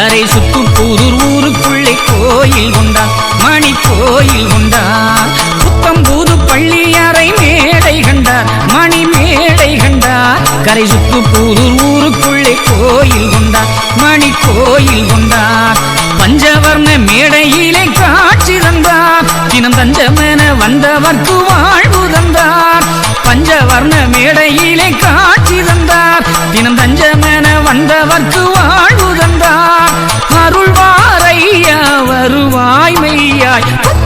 கரை சுத்தும் புதூர் ஊருக்குள்ளே கோயில் உண்டா? மணி கோயில் உண்டா? புத்தம்பூது பள்ளி அறை மேடை கண்டார் மணி மேடை கண்டார் கரை சுத்து புதூர் ஊருக்குள்ளே கோயில் உண்டா? மணி கோயில் உண்டா? பஞ்சவர்ண மேடையிலே காட்சி தந்தார் தினம் தஞ்சமென வந்தவர்க்கு வாழ்வு தந்தார் பஞ்சவர்ண மேடையிலே காட்சி தந்தார் தினம் தஞ்சமென வந்தவர்க்கு வாழ் தந்தார்